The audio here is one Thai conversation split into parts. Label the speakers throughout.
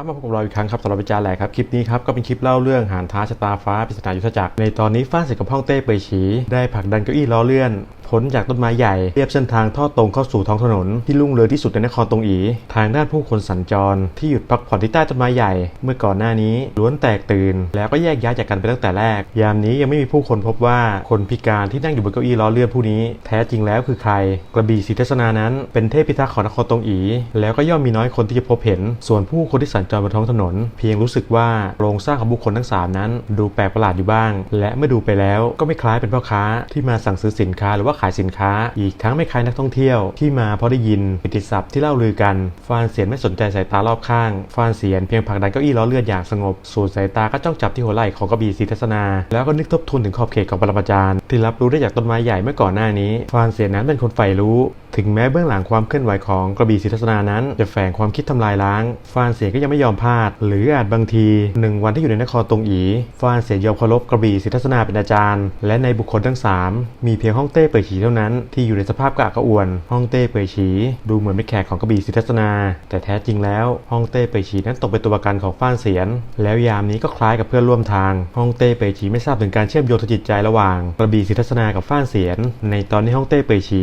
Speaker 1: ครับมาพบกับเราอีกครั้งครับสำหรับวิจารณ์แหลกครับคลิปนี้ครับก็เป็นคลิปเล่าเรื่องหานท้าชะตาฟ้าปริศนายุทธจักรในตอนนี้ฟ้าเสกกับห้องเต้เปยฉีได้ผลักดันเก้าอี้ล้อเลื่อน พ้นจากต้นไม้ใหญ่เรียบเส้นทางทอดตรงเข้าสู่ท้องถนนที่ลุ่งเรืองที่สุดในนครตงอี ทางด้านผู้คนสัญจร ที่หยุดพักผ่อนที่ใต้ต้นไม้ใหญ่ เมื่อก่อนหน้านี้ล้วนแตกตื่น แล้วก็แยกย้ายจากกันไปตั้งแต่แรก ยามนี้ยังไม่มีผู้คนพบว่าคนพิการที่นั่งอยู่บนเก้าอี้ล้อเลื่อนผู้นี้ แท้จริงแล้วคือใคร กระบี่ศรีทัศนานั้น เป็นเทพพิทักษ์ของนครตงอี แล้วก็ย่อมมีน้อยคนที่จะพบเห็น ส่วนผู้คนที่สัญจรบนท้องถนน เพียงรู้สึกว่าโครงสร้างของบุคคลทั้งสามนั้น ดูแปลกประหลาดอยู่บ้าง และเมื่อดูไปแล้วก็ไม่คล้ายเป็นพ่อค้าที่มาสั่งซื้อสินค้าหรือว่าขายสินค้า อีกทั้งไม่คล้ายนักท่องเที่ยวที่มาเพราะได้ยินกิติศัพท์ที่เล่าลือกัน ฟานเสียนไม่สนใจสายตารอบข้าง ฟานเสียนเพียงผลักดันเก้าอี้ล้อเลื่อนอย่างสงบส่วนสายตาก็จ้องจับที่หัวไหล่ของกระบี่ศรีทัศนา แล้วก็นึกทบทวนถึงขอบเขตของปรมาจารย์ ที่รับรู้ได้จากต้นไม้ใหญ่เมื่อก่อนหน้านี้ ฟานเสียนนั้นเป็นคนใฝ่รู้ ถึงแม้เบื้องหลังความเคลื่อนไหวของกระบี่ศรีทัศนานั้น จะแฝงความคิดทำลายล้าง ฟานเสียนก็ยังไม่ยอมพลาด หรืออาจบางทีหนึ่งวันที่อยู่ในนครตรงอี ฟานเสียนยอมเคารพกระบี่ศรีทัศนาเป็นอาจารย์ และในบุคคลทั้งสามมีเพียงห้องเต้เปิดฉีเท่านั้นที่อยู่ในสภาพกระอักกระอ่วนห้องเต้เปิดฉีดูเหมือนเป็นแขกของกระบี่ศรีทัศนา แต่แท้จริงแล้วห้องเต้เปิดฉีนั้นตกเป็นตัวประกันของฟานเสียน แล้วยามนี้ก็คล้ายกับเพื่อนร่วมทางห้องเต้เปิดฉีไม่ทราบถึงการเชื่อมโยงทางจิตใจระหว่างกระบี่ศรีทัศนากับฟานเสียน ในตอนนี้ห้องเต้เปิดฉี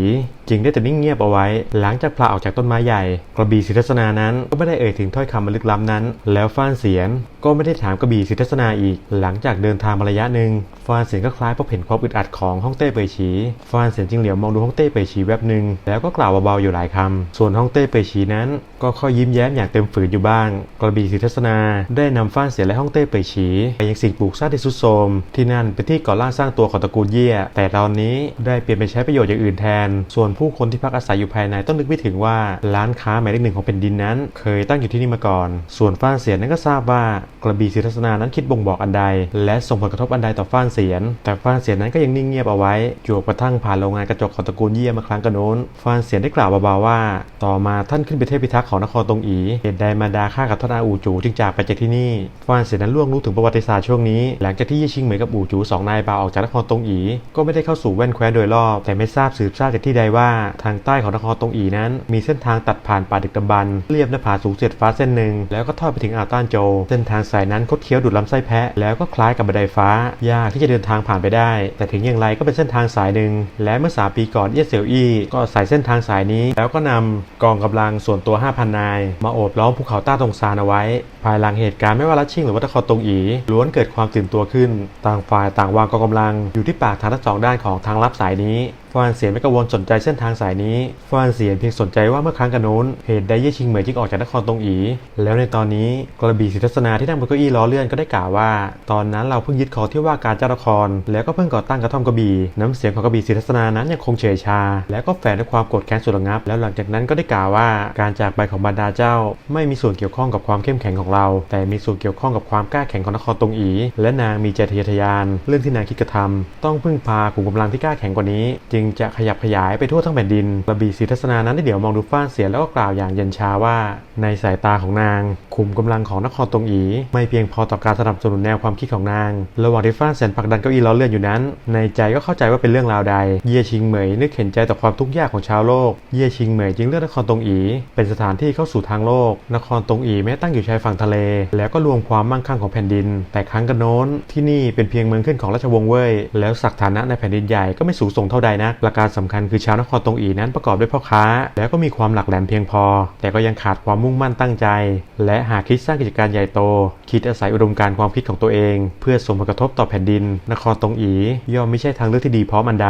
Speaker 1: จึงได้แต่นิ่งเงียบเอาไว้ หลังจากพลาออกจากต้นไม้ใหญ่ กระบี่ศรีทัศนานั้นก็ไม่ได้เอ่ยถึงถ้อยคำลึกล้ำนั้น แล้วฟ้านเสียนก็ไม่ได้ถามกระบี่ศรีทัศนาอีก หลังจากเดินทางมาระยะหนึ่งฟานเสียนก็คล้ายพบเห็นความอึดอัดของห้องเต้เปยฉีฟานเสียนจึงเหลียวมองดูห้องเต้เปยฉีแวบหนึ่งแล้วก็กล่าวเบาๆอยู่หลายคำส่วนห้องเต้เปยฉีนั้น ก็ค่อยยิ้มแย้มอย่างเต็มฝืนอยู่บ้าง กระบี่ศรีทัศนา ได้นำฟ้านเสียนและห้องเต้เปยฉีไปยังสิ่งปลูกสร้างที่สุดโทมที่นั่นเป็นที่ก่อร่างสร้างตัวของตระกูลเยี่ยแต่ตอนนี้ได้เปลี่ยนไปใช้ประโยชน์อย่างอื่นแทน ส่วนผู้คนที่พักอาศัยอยู่ภายในต้องนึกไม่ถึงว่าร้านค้าหมายเลขหนึ่งของแผ่นดินนั้น เคยตั้งอยู่ที่นี่มาก่อน ส่วนฟ้านเสียนนั้นก็ทราบว่ากระบี่ศรีทัศนานั้นคิดบ่งบอกอันใด และส่งผลกระทบอันใดต่อฟ้านเสียน แต่ฟ้านเสียนนั้นก็ยังนิ่งเงียบเอาไว้จวกระทั่งผ่านโรงงานกระจกของตระกูลเยี่ยมาครั้งกระโน้นฟ้านเสียนได้กล่าวเบาๆว่า ต่อมาท่านขึ้นเป็นเทพพิทักษ์ของนครตงอีเหตุใดมาดาฆ่ากับท่านอาอูจูจึงจากไปจากที่นี่ฟ้านเสียนนั้นล่วงรู้ถึงประวัติศาสตร์ช่วงนี้ หลังจากที่เย่ชิงเหมยกับอูจูสองนายบาออกจากนครตงอีก็ไม่ได้เข้าสู่แว่นแคว้นโดยรอบ แต่ไม่ทราบสืบทราบจากที่ใดว่าทางใต้ของนครตงอีนั้น มีเส้นทางตัดผ่านป่าดึกดำบรรเรียบหน้าผาสูงเสียดฟ้าเส้นหนึ่งแล้วก็ทอดไปถึงอ่าวต้านโจ เส้นทางสายนั้นคดเคี้ยวดูดลำไส้แพะแล้วก็คล้ายกับบันไดฟ้ายากที่จะเดินทางผ่านไปได้ แต่ถึงอย่างไรก็เป็นเส้นทางสายหนึ่งและเมื่อ 3 ปีก่อนเอียเสี่ยวอี้ก็อาศัยเส้นทางสายนี้ แล้วก็นำกองกำลังส่วนตัว 5,000 นาย มาโอบล้อมภูเขาต้าตงซานเอาไว้ ภายหลังเหตุการณ์ไม่ว่าลัชชิงหรือวัตครตงอีล้วนเกิดความตื่นตัวขึ้น ต่างฝ่ายต่างวางกองกำลัง อยู่ที่ปากทางทั้งสองด้านของทางลับสายนี้ ฟานเสียนไม่กังวลสนใจเส้นทางสายนี้ฟานเสียนเพียงสนใจว่าเมื่อครั้งกันโน้นเหตุใดเย่ชิงเหมยจึงออกจากนครตงอี แล้วในตอนนี้กระบี่ศรีทัศนาที่นั่งบนเก้าอี้ล้อเลื่อนก็ได้กล่าวว่า ตอนนั้นเราเพิ่งยึดครองที่ว่าการเจ้านคร แล้วก็เพิ่งก่อตั้งกระท่อมกระบี่น้ำเสียงของกระบี่ศรีทัศนานั้นยังคงเฉยชา แล้วก็แฝงด้วยความโกรธแค้นสุดระงับ แล้วหลังจากนั้นก็ได้กล่าวว่าการจากไปของบรรดาเจ้า ไม่มีส่วนเกี่ยวข้องกับความเข้มแข็งของเรา แต่มีส่วนเกี่ยวข้องกับความกล้าแข็งของนครตงอี และนางมีใจทะเยอทะยาน เรื่องที่นางคิดกระทำต้องพึ่งพาขุมกำลังที่กล้าแข็งกว่านี้ จึงจะขยับขยายไปทั่วทั้งแผ่นดินกระบี่ศรีทัศนานั้นได้เดี๋ยวมองดูฟ้านเสียแล้วก็กล่าวอย่างเย็นชาว่า ในสายตาของนาง ขุมกำลังของนครตรงอี ไม่เพียงพอต่อการสนับสนุนแนวความคิดของนาง ระหว่างที่ฟ้านเสียนผลักดันเก้าอี้ล้อเลื่อนอยู่นั้น ในใจก็เข้าใจว่าเป็นเรื่องราวใด เย่ชิงเหมยนึกเห็นใจต่อความทุกข์ยากของชาวโลก เย่ชิงเหมยจึงเลือกนครตรงอี เป็นสถานที่เข้าสู่ทางโลก นครตรงอีแม้ตั้งอยู่ชายฝั่งทะเล แล้วก็รวมความมั่งคั่งของแผ่นดิน แต่ครั้งกันโน้นที่นี่เป็นเพียงเมืองขึ้นของราชวงศ์เว่ยแล้วศักฐานะในแผ่นดินใหญ่ก็ไม่สูงส่งเท่าใดนักประการสำคัญคือชาวนครตรงอีนั้นประกอบด้วยพ่อค้า แล้วก็มีความหลักแหลมเพียงพอ แต่ก็ยังขาดความมุ่งมั่นตั้งใจ และหากคิดสร้างกิจการใหญ่โต คิดอาศัยอุดมการณ์ความคิดของตัวเอง เพื่อส่งผลกระทบต่อแผ่นดิน นครตรงอี ย่อมไม่ใช่ทางเลือกที่ดีเพราะมันใด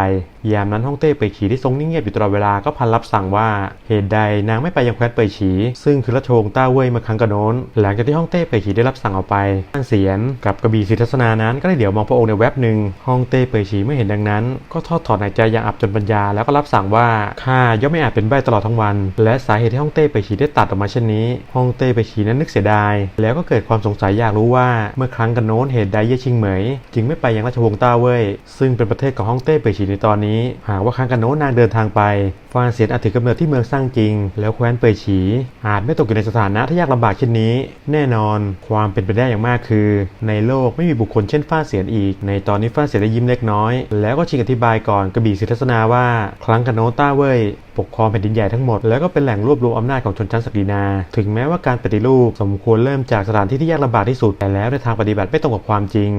Speaker 1: ยามนั้นฮ่องเต้เปยฉีที่ทรงนิ่งเงียบอยู่ตลอดเวลาก็พันรับสั่งว่าเหตุใดนางไม่ไปยังแคว้นเปยฉี ซึ่งคือราชวงศ์ต้าเว่ยมื่อครั้งก่อนโน้นหลังจากที่ฮ่องเต้เปยฉีได้รับสั่งออกไปท่านเสียนกับกระบี่ศรีทัศนานั้นก็ได้เดี๋ยวมองพระองค์ในแวบหนึ่งฮ่องเต้เปยฉีเมื่อเห็นดังนั้น ก็ทอดถอนหายใจอย่างอับจนปัญญาแล้วก็รับสั่งว่าข้าย่อมไม่อาจเป็นใบตลอดทั้งวัน และสาเหตุที่ฮ่องเต้เปยฉีได้ตัดออกมาเช่นนี้ฮ่องเต้เปยฉีนั้นนึกเสียดาย แล้วก็เกิดความสงสัยอยากรู้ว่าเมื่อครั้งกันโน้นเหตุใดเย่ชิงเหมย จึงไม่ไปยังราชวงศ์ต้าเว่ยซึ่งเป็นประเทศของฮ่องเต้เปยฉีในตอนนี้ หากว่าครั้งกันโน้นนางเดินทางไปฟานเสียนอาจถือกำเนิดที่เมืองสร้างจริง แล้วแคว้นเปยฉี อาจไม่ตกอยู่ในสถานะที่ยากลำบากเช่นนี้ แน่นอนความเป็นไปได้อย่างมากคือ ในโลกไม่มีบุคคลเช่นฟ้าเสียนอีก ในตอนนี้ฟ้าเสียนได้ยิ้มเล็กน้อย แล้วก็ชิงอธิบายก่อนกระบี่ศรีทัศนาว่าครั้งกันโนต้าเว่ยปกครองแผ่นดินใหญ่ทั้งหมด แล้วก็เป็นแหล่งรวบรวมอำนาจของชนชั้นศักดินา ถึงแม้ว่าการปฏิรูปสมควรเริ่มจากสถานที่ที่ยากลำบากที่สุดแต่แล้วในทางปฏิบัติไม่ตรงกับความจริง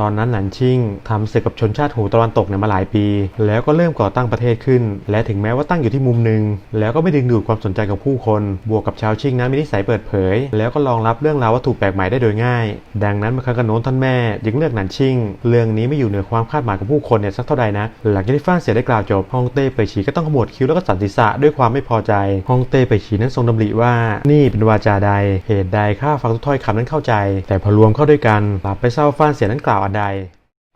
Speaker 1: ตอนนั้นหนันชิ่งทำศึกกับชนชาติหูตะวันตกเนี่ยมาหลายปี แล้วก็เริ่มก่อตั้งประเทศขึ้น และถึงแม้ว่าตั้งอยู่ที่มุมหนึ่งแล้วก็ไม่ดึงดูดความสนใจของผู้คน บวกกับชาวชิ่งนั้นมีนิสัยเปิดเผย แล้วก็รองรับเรื่องราววัตถุแปลกใหม่ได้โดยง่าย ดังนั้นเมื่อครั้งกันโน้นท่านแม่จึงเลือกหนันชิ่ง เรื่องนี้ไม่อยู่เหนือความคาดหมายของผู้คนเนี่ยสักเท่าใดนักหลังจากที่ฟ้านเสียได้กล่าวจบฮองเต้เปฉีก็ต้องขมวดคิ้วแล้วก็สันศีรษะด้วยความไม่พอใจฮองเต้เปฉีนั้นทรงดำริว่า นี่เป็นวาจาใดเหตุใดข้าฟังทุกถ้อยคำนั้นเข้าใจ แต่พอรวมเข้าด้วยกันกลับไปเศร้าฟ้านเสียนั้นกล่าวอันใด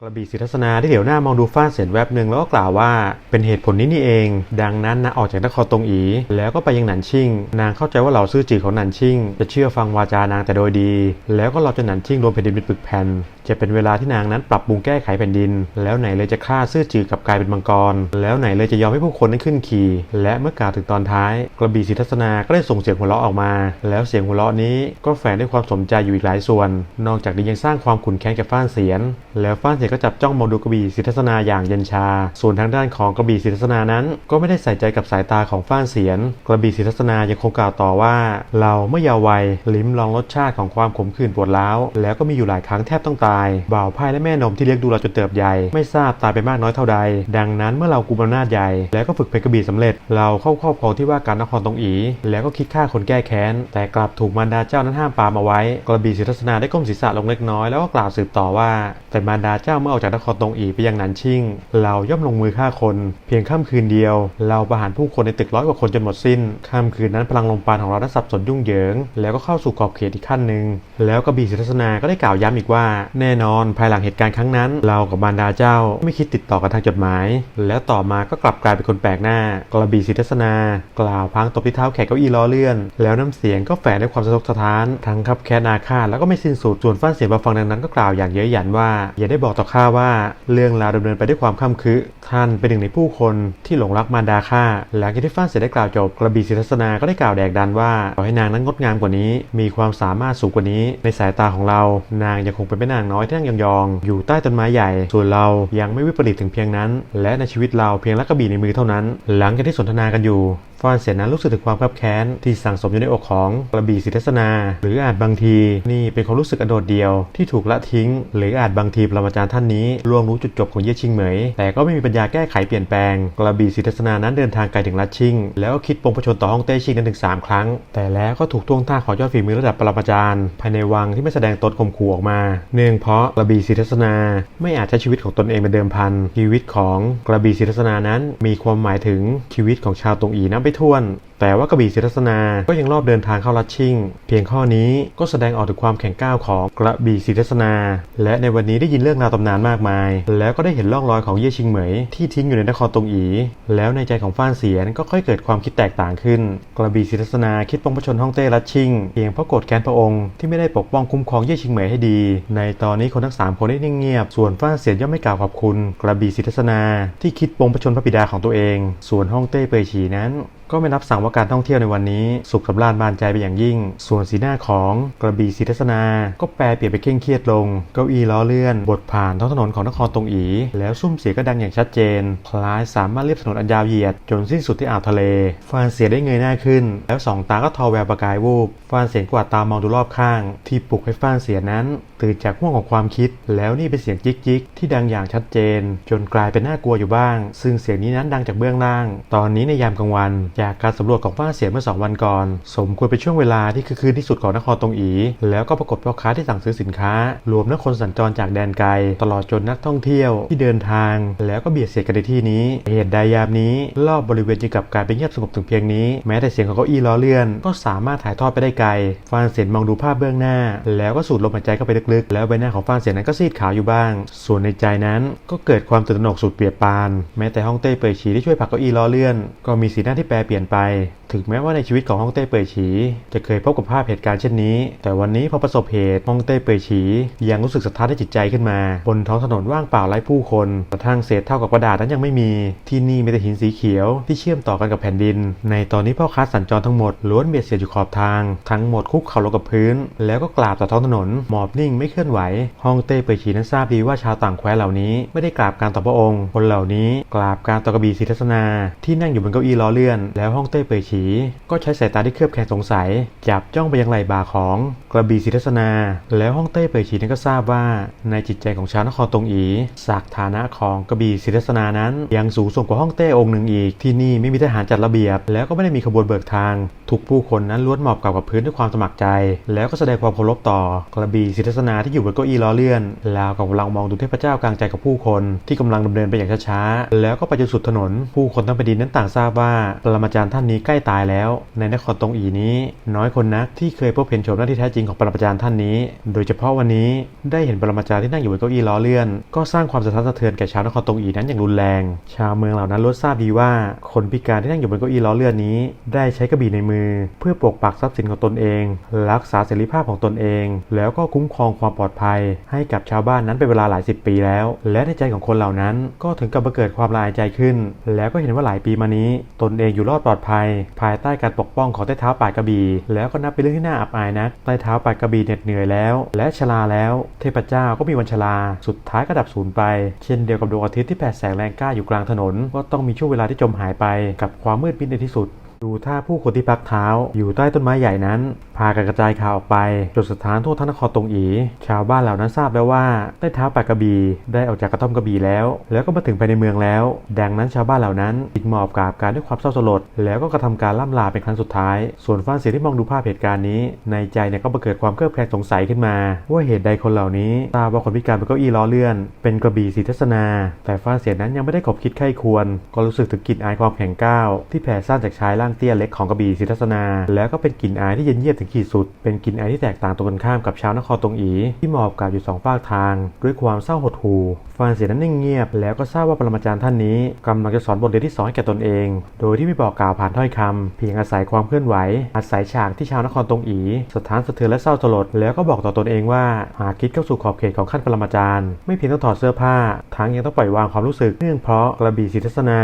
Speaker 1: กระบี่ศิทัศนาได้เดี๋ยวหน้ามองดูฟ้านเสียนแวบหนึ่งแล้วก็กล่าวว่าเป็นเหตุผลนี้นี่เอง ดังนั้นนะออกจากนครตรงอี แล้วก็ไปยังหนันชิ่ง นางเข้าใจว่าเหล่าซื่อจือของหนันชิ่ง จะเชื่อฟังวาจานางแต่โดยดี แล้วก็เราจะหนันชิ่งรวมแผ่นดินเป็นปึกแผ่นจะเป็นเวลาที่นางนั้นปรับปรุงแก้ไขแผ่นดิน แล้วไหนเลยจะฆ่าซื่อจือกับกลายเป็นมังกร แล้วไหนเลยจะยอมให้ผู้คนนั้นขึ้นขี่ และเมื่อกล่าวถึงตอนท้าย กระบี่ศิทัศนาก็ได้ส่งเสียงหัวเราะออกมา แล้วเสียงหัวเราะนี้ก็แฝงด้วยความสมใจอยู่อีกหลายส่วน นอกจากนี้ยังสร้างความขุ่นแค้นแก่ฟ้านเสียน แล้วฟ้านเสียนก็จับจ้องมองดูกระบี่ศิทัศนาอย่างเย็นชา ส่วนทางด้านของกระบี่ศิทัศนานั้น ก็ไม่ได้ใส่ใจกับสายตาของฟ้านเสียน กระบี่ศิทัศนายังคงกล่าวต่อว่า เราเมื่อเยาว์วัยลิ้มลองรสชาติของความขมขื่นปวดร้าว แล้วก็มีอยู่หลายครั้งแทบต้องตายบ่าวไพ่และแม่นมที่เลี้ยงดูเราจนเติบใหญ่ ไม่ทราบตายไปมากน้อยเท่าใด ดังนั้นเมื่อเรากุมอำนาจใหญ่ แล้วก็ฝึกเพชรกระบี่สำเร็จ เราเข้าครอบครองที่ว่าการนครตรงอีแล้วก็คิดฆ่าคนแก้แค้น แต่กลับถูกมารดาเจ้านั้นห้ามปามเอาไว้ กระบี่ศิทัศนาได้ก้มศีรษะลงเล็กน้อยแล้วก็กล่าวสืบต่อว่า แต่มารดาเจ้าเมื่อออกจากนครตงอีไปยังหนันชิ่ง เราย่อมลงมือฆ่าคน เพียงค่ำคืนเดียว เราประหารผู้คนในตึกร้อยกว่าคนจนหมดสิ้นค่ำคืนนั้นพลังลมปาณของเราได้สับสนยุ่งเหยิง แล้วก็เข้าสู่ขอบเขตอีกขั้นหนึ่ง แล้วกระบี่ศิทัศนาก็ได้กล่าวย้ำอีกว่า แน่นอนภายหลังเหตุการณ์ครั้งนั้น เรากับมารดาเจ้าไม่คิดติดต่อกันทางจดหมาย แล้วต่อมาก็กลับกลายเป็นคนแปลกหน้ากระบี่ศิทัศนา กล่าวพังตบที่เท้าแขกเก้าอี้ล้อเลื่อน แล้วน้ำเสียงก็แฝงด้วยความสะทกสะท้านทั้งคับแค้นอาฆาตแล้วก็ไม่สิ้นสุดส่วนฟ้านเสียงมาฟังดังนั้นก็กล่าวอย่างเย้ยหยันว่าอย่าได้บอกต่อข้าว่าเรื่องราวดำเนินไปด้วยความค่ำคืท่านเป็นหนึ่งในผู้คนที่หลงรักมารดาข้าหลังจากที่ฟ้านเสียได้กล่าวจบกระบี่ศิทัศนาก็ได้กล่าวแดกดันว่าขอให้นางนั้นงดงามกว่านี้ มีความสามารถสูงกว่านี้ ในสายตาของเรา นางยังคงเป็นแม่นางน้อยที่นั่งยองๆอยู่ใต้ต้นไม้ใหญ่ ส่วนเรายังไม่วิปริตถึงเพียงนั้น และในชีวิตเราเพียงลักกระบี่ในมือเท่านั้น หลังจากที่สนทนากันอยู่ฟานเสียนั้นรู้สึกถึงความคับแค้นที่สั่งสมอยู่ในอกของกระบี่ศิทัศนา หรืออาจบางที นี่เป็นความรู้สึกอโดดเดียวที่ถูกละทิ้ง หรืออาจบางทีปรมาจารย์ท่านนี้ล่วงรู้จุดจบของเย่ชิงเหมย แต่ก็ไม่มีปัญญาแก้ไขเปลี่ยนแปลง กระบี่ศิทัศนานั้นเดินทางไกลถึงลัดชิง แล้วคิดปรงประชนต่อฮ่องเต้ชิงนั้นถึง 3 ครั้ง แต่แล้วก็ถูกท่วงท่าของยอดฝีมือระดับปรมาจารย์ ภายในวังที่ไม่แสดงตนข่มขู่ออกมา เนื่องเพราะกระบี่ศิทัศนาไม่อาจใช้ชีวิตของตนเองเป็นเดิมพัน ชีวิตของกระบี่ศิทัศนานั้น มีความหมายถึงชีวิตของชาวตงอีนับไปถ้วน แต่ว่ากระบี่ศิทัศนาก็ยังรอบเดินทางเข้าลัดชิ่ง เพียงข้อนี้ก็แสดงออกถึงความแข็งก้าวของกระบี่ศิทัศนา และในวันนี้ได้ยินเรื่องราวตำนานมากมาย แล้วก็ได้เห็นร่องรอยของเย่ชิงเหมย ที่ทิ้งอยู่ในนครตงอี แล้วในใจของฟ้านเสียนก็ค่อยเกิดความคิดแตกต่างขึ้น กระบี่ศิทัศนาคิดปองประชนฮ่องเต้ลัดชิ่งเพียงเพราะโกรธแค้นพระองค์ที่ไม่ได้ปกป้องคุ้มครองเย่ชิงเหมยให้ดี ในตอนนี้คนทั้งสามคนได้นิ่งเงียบ ส่วนฟ้านเสียนย่อมไม่กล่าวขอบคุณ กระบี่ศิทัศนา ที่คิดปองประชนพระบิดาของตัวเอง ส่วนฮ่องเต้เปยฉีนั้น ก็ไม่รับสั่งว่าการท่องเที่ยวในวันนี้ สุขสำราญบานใจไปอย่างยิ่ง ส่วนสีหน้าของกระบี่ศิทัศนา ก็แปลเปลี่ยนไปเคร่งเครียดลง เก้าอี้ล้อเลื่อน บทผ่านท้องถนนของนครตรงอี แล้วซุ้มเสียงก็ดังอย่างชัดเจน คล้ายสามารถเรียบถนนอันยาวเหยียด จนสิ้นสุดที่อ่าวทะเลฟานเสียได้เงยหน้าขึ้น แล้วสองตาก็ทอแววประกายวูบฟานเสียงกวาดตามองดูรอบข้าง ที่ปลุกให้ฟานเสียนั้น ตื่นจากห่วงของความคิด แล้วนี่เป็นเสียงจิกจิกที่ดังอย่างชัดเจน จนกลายเป็นน่ากลัวอยู่บ้าง ซึ่งเสียงนี้นั้นดังจากเบื้องล่าง ตอนนี้ในยามกลางวันจากการสำรวจของฟ้าเสียเมื่อสองวันก่อน สมควรเป็นช่วงเวลาที่คือคืนที่สุดของนครตรงอี แล้วก็ปรากฏพ่อค้าที่สั่งซื้อสินค้า รวมทั้งคนสัญจรจากแดนไกล ตลอดจนนักท่องเที่ยวที่เดินทาง แล้วก็เบียดเสียดกันในที่นี้ เหตุใดยามนี้ รอบบริเวณจึงกลับกลายเป็นเงียบสงบถึงเพียงนี้ แม้แต่เสียงของเก้าอี้ล้อเลื่อน ก็สามารถถ่ายทอดไปได้ไกล ฟานเสียนมองดูภาพเบื้องหน้า แล้วก็สูดลมหายใจเข้าไปลึกๆ แล้วใบหน้าของฟานเสียนนั้นก็ซีดขาวอยู่บ้าง ส่วนในใจนั้นก็เกิดความตื่นตระหนกสุดเปียบปาน แม้แต่ห้องเต้เปยฉีที่ช่วยผักเก้าอี้ล้อเลื่อน ก็มีสีหน้าที่แปรปลี่ยนไป ถึงแม้ว่าในชีวิตของฮ่องเต้เป่ยฉี จะเคยพบกับภาพเหตุการณ์เช่นนี้ แต่วันนี้พอประสบเหตุฮ่องเต้เป่ยฉียังรู้สึกสะท้านในจิตใจขึ้นมา บนท้องถนนว่างเปล่าไร้ผู้คนกระทั่งเศษเท่ากับกระดาษนั้นยังไม่มี ที่นี่มีแต่หินสีเขียวที่เชื่อมต่อกันกับแผ่นดิน ในตอนนี้พ่อค้าสัญจรทั้งหมดล้วนเบียดเสียดอยู่ขอบทาง ทั้งหมดคุกเข่าลงกับพื้น แล้วก็กราบต่อท้องถนนหมอบนิ่งไม่เคลื่อนไหวฮ่องเต้เป่ยฉีนั้นทราบดีว่าชาวต่างแคว้นเหล่านี้ไม่ได้กราบการต่อพระองค์ คนเหล่านี้กราบการต่อกระบี่ศรีทัศนาที่นั่งอยู่บนเก้าอี้ล้อเลื่อนแล้วห้องเต้เป่ยฉีก็ใช้สายตาที่เคลือบแคลงสงสัยจับจ้องไปยังไหล่บ่าของกระบี่ศรีทัศนา แล้วฮ่องเต้เปยฉีนั้นก็ทราบว่า ในจิตใจของชาวนครตรงอีศักดิ์ฐานะของกระบี่ศรีทัศนานั้น ยังสูงส่งกว่าฮ่องเต้องค์หนึ่งอีก ที่นี่ไม่มีทหารจัดระเบียบ แล้วก็ไม่ได้มีขบวนเบิกทาง ทุกผู้คนนั้นล้วนหมอบกลับกับพื้นด้วยความสมัครใจ แล้วก็แสดงความเคารพต่อกระบี่ศรีทัศนาที่อยู่บนเก้าอี้ล้อเลื่อนราวกับกำลังมองดูเทพเจ้ากลางใจกับผู้คนที่กำลังดำเนินไปอย่างช้าๆแล้วก็ไปจนสุดถนน ผู้คนทั้งแผ่นดินนั้นต่างทราบว่าปรมาจารย์ท่านนี้ใกล้ตายแล้ว ในนครตรงอีนี้ น้อยคนนักที่เคยพบเห็นโฉมหน้าที่แท้จริงริงของปรมาจารย์ท่านนี้ โดยเฉพาะวันนี้ได้เห็นปรมาจารย์ที่นั่งอยู่บนเก้าอี้ล้อเลื่อน ก็สร้างความสะท้านสะเทือนแก่ชาวนครตงอีนั้นอย่างรุนแรง ชาวเมืองเหล่านั้นล้วนทราบดีว่า คนพิการที่นั่งอยู่บนเก้าอี้ล้อเลื่อนนี้ ได้ใช้กระบี่ในมือ เพื่อปกปักทรัพย์สินของตนเอง รักษาเสรีภาพของตนเอง แล้วก็คุ้มครองความปลอดภัย ให้กับชาวบ้านนั้นเป็นเวลาหลายสิบปีแล้ว และในใจของคนเหล่านั้น ก็ถึงกับเกิดความละอายใจขึ้น แล้วก็เห็นว่าหลายปีมานี้ ตนเองอยู่รอดปลอดภัย ภายใต้การปกป้องของใต้เท้าป่ายกระบี่แล้วก็นับเป็นเรื่องที่น่าอับอายนักใต้เท้าป่ายกระบี่เหน็ดเหนื่อยแล้ว และชราแล้ว เทพเจ้าก็มีวันชราสุดท้ายก็ดับสูญไป เช่นเดียวกับดวงอาทิตย์ที่แผดแสงแรงกล้าอยู่กลางถนน ก็ต้องมีช่วงเวลาที่จมหายไปกับความมืดมิดในที่สุด ดูท่าผู้คนที่พักเท้าอยู่ใต้ต้นไม้ใหญ่นั้น พากันกระจายข่าวออกไปจนสถานทั่วทั้งนครตรงอีชาวบ้านเหล่านั้นทราบแล้วว่าใต้เท้าปากกระบี่ได้ออกจากกระท่อมกระบี่แล้ว แล้วก็มาถึงภายในเมืองแล้ว ดังนั้นชาวบ้านเหล่านั้นจึงหมอบกราบการด้วยความเศร้าสลด แล้วก็กระทำการล่ำลาเป็นครั้งสุดท้าย ส่วนฟ้านเสียที่มองดูภาพเหตุการณ์นี้ ในใจเนี่ยก็บังเกิดความเครือบแคลงสงสัยขึ้นมา ว่าเหตุใดคนเหล่านี้ทราบว่าคนพิการบนเก้าอี้ล้อเลื่อน เป็นกระบี่ศรีทัศนา แต่ฟ้านเสียนั้นยังไม่ได้ขบคิดไข้ควร ก็รู้สึกถึงกลิ่นอายความแข็งก้าวที่แผ่ซ่านจากชายร่างเตี้ยเล็กของกระบี่ศรีทัศนา แล้วก็เป็นกลิ่นอายที่เย็นเยียบถึงขีดสุด เป็นกลิ่นอายที่แตกต่างตรงกันข้ามกับชาวนครตรงอี ที่หมอบกาบอยู่สองฝากทาง ด้วยความเศร้าหดหู่ฟานเสียนั้นนิ่งเงียบ แล้วก็ทราบว่าปรมาจารย์ท่านนี้กำลังจะสอนบทเรียนที่สองให้แก่ตนเอง โดยที่ไม่บอกกล่าวผ่านถ้อยคำเพียงอาศัยความเคลื่อนไหว อาศัยฉากที่ชาวนครตรงอีสถานสะเทือนและเศร้าสลด แล้วก็บอกต่อตนเองว่าหากคิดเข้าสู่ขอบเขตของขั้นปรมาจารย์ ไม่เพียงต้องถอดเสื้อผ้า ทั้งยังต้องปล่อยวางความรู้สึกเนื่องเพราะกระบี่ศรีทัศนา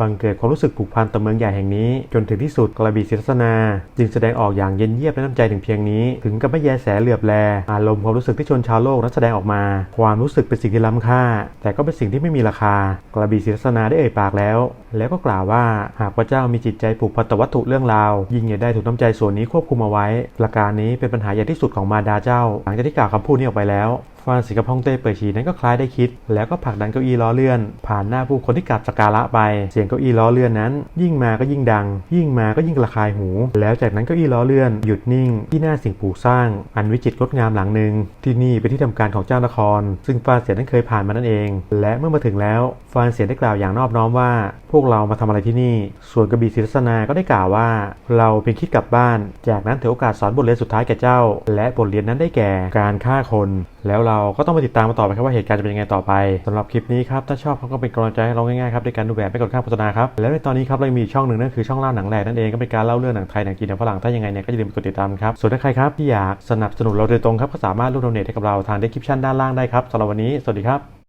Speaker 1: บังเกิดความรู้สึกผูกพันต่อเมืองใหญ่แห่งนี้จนถึงที่สุดกระบี่ศรีทัศนา จึงแสดงออกอย่างเย็นเยียบและน้ำใจถึงเพียงนี้ ถึงกับไม่แยแสเหลือบแล อารมณ์ความรู้สึกที่ชนชาวโลกนั้นแสดงออกมา ความรู้สึกเป็นสิ่งที่ล้ำค่า แต่ก็เป็นสิ่งที่ไม่มีราคา กระบี่ศรีทัศนาได้เอ่ยปากแล้ว แล้วก็กล่าวว่าหากพระเจ้ามีจิตใจผูกพันต่อวัตถุเรื่องราว ยิ่งอย่าได้ถูกน้ำใจส่วนนี้ควบคุมเอาไว้ประการนี้เป็นปัญหาใหญ่ที่สุดของมาดาเจ้า หลังจากที่กล่าวคำพูดนี้ออกไปแล้ว ฟานสิงกับฮ่องเต้เปิดฉีนั้นก็คล้ายได้คิด แล้วก็ผลักดันเก้าอี้ล้อเลื่อน ผ่านหน้าผู้คนที่กราบสักการะไป เสียงเก้าอี้ล้อเลื่อนนั้น ยิ่งมาก็ยิ่งดัง ยิ่งมาก็ยิ่งระคายหู แล้วจากนั้นเก้าอี้ล้อเลื่อนหยุดนิ่ง ที่หน้าสิ่งปลูกสร้าง อันวิจิตรงดงามหลังหนึ่งที่นี่เป็นที่ทำการของเจ้านคร ซึ่งฟานเสียนั้นเคยผ่านมานั่นเอง และเมื่อมาถึงแล้วฟานเสียได้กล่าวอย่างนอบน้อมว่า พวกเรามาทำอะไรที่นี่ ส่วนกระบี่ศรีทัศนาก็ได้กล่าวว่า เราเพียงคิดกลับบ้าน จากนั้นถือโอกาสสอนบทเรียนสุดท้ายแก่เจ้า และบทเรียนนั้นได้แก่การฆ่าคนแล้วเราก็ต้องมาติดตามมาต่อไปครับว่าเหตุการณ์จะเป็นยังไงต่อไปสำหรับคลิปนี้ครับถ้าชอบก็เป็นกำลังใจให้เราง่ายๆครับด้วยการดูแบบไม่กดข้ามโฆษณาครับแล้วในตอนนี้ครับเรามีช่องหนึ่งนั่นคือช่องเล่าหนังแหลกนั่นเองก็เป็นการเล่าเรื่องหนังไทยหนังจีนหนังฝรั่งถ้ายังไงเนี่ยก็อย่าลืมกดติดตามครับส่วนถ้าใครครับที่อยากสนับสนุนเราโดยตรงครับก็สามารถร่วมโดเนทให้กับเราทางเดสคริปชันด้านล่างได้ครับสำหรับวันนี้สวัสดีครับ